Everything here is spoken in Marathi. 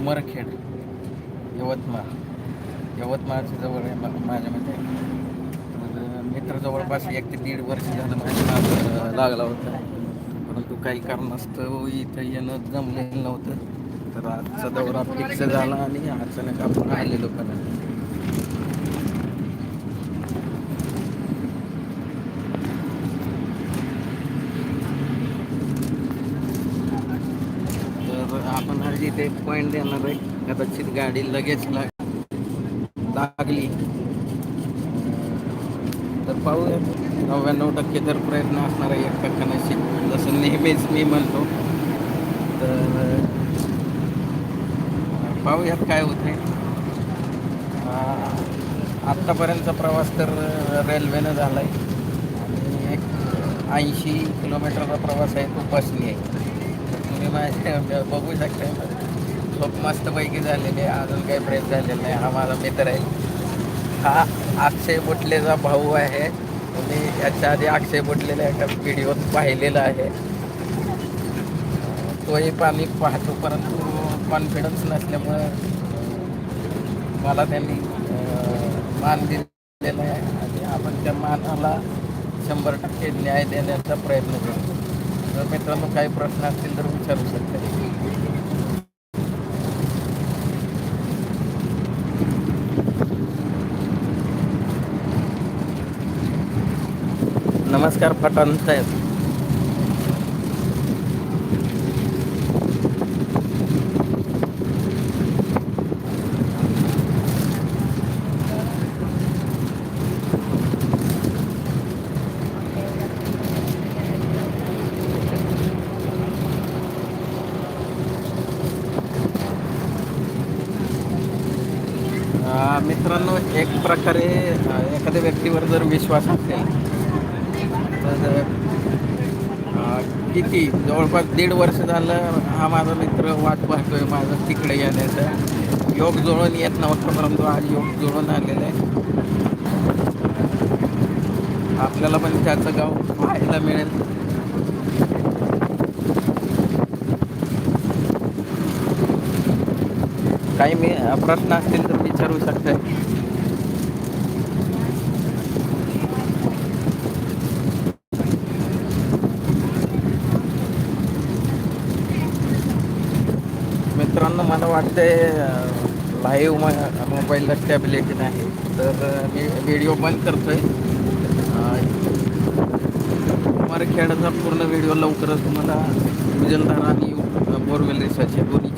उमरखेड यवतमाळ. यवतमाळच्या जवळ आहे माझ्या मते तर मित्र जवळपास एक ते दीड वर्ष झालं माझ्या लागला होता. परंतु काही कारणास्तव इथं येणं जमलेलं नव्हतं. तर आजचा दौरा फिक्स झाला आणि अचानक आपण आलेलो पण तर आपण आज पॉईंट देणार आहे. कदाचित गाडी लगेच लाग लागली. तर पाहूया. नव्याण्णव टक्के तर प्रयत्न असणार आहे एक टक्का नशीब. जसं नेहमीच मी म्हणतो. तर पाहूयात काय होते आत्तापर्यंतचा प्रवास तर रेल्वेनं झाला आहे आणि एक ऐंशी किलोमीटरचा प्रवास आहे तो बसनी आहे. तुम्ही माझ्या बघू शकता. खूप मस्तपैकी झालेली आहे. अजून काही फ्रेश झालेला नाही. हा माझा मित्र आहे. हा अक्षय बुटलेचा भाऊ आहे. तुम्ही याच्या आधी अक्षय बुटलेला एका व्हिडिओत पाहिलेला आहे. तोही पाणी पाहतो परंतु कॉन्फिडन्स नसल्यामुळं मला त्यांनी मान दिलेला आहे. आणि आपण त्या मानाला शंभर टक्के न्याय देण्याचा प्रयत्न करतो तर मित्रांनो काही प्रश्न असतील तर विचारू शकता. नमस्कार पठाण साहेब. मित्रांनो एक प्रकारे एखाद्या व्यक्तीवर जर विश्वास असेल तर किती जवळपास दीड वर्ष झालं हा माझा मित्र वाट पाहतो आहे माझं तिकडे येण्याचा. योग जुळून येत नव्हतं परंतु आज योग जुळून आलेला आहे. आपल्याला पण त्याचं गाव पाहायला मिळेल. काही मी प्रश्न असतील तर विचारू शकता मित्रांनो मला वाटतंय लाईव्ह मोबाईलला स्टॅबिलिटी नाही. तर मी व्हिडिओ बंद करतोय. खेळाचा पूर्ण व्हिडिओ लवकरच तुम्हाला गुजलधारा आणि बोरवेल रिसर्च या दोन्ही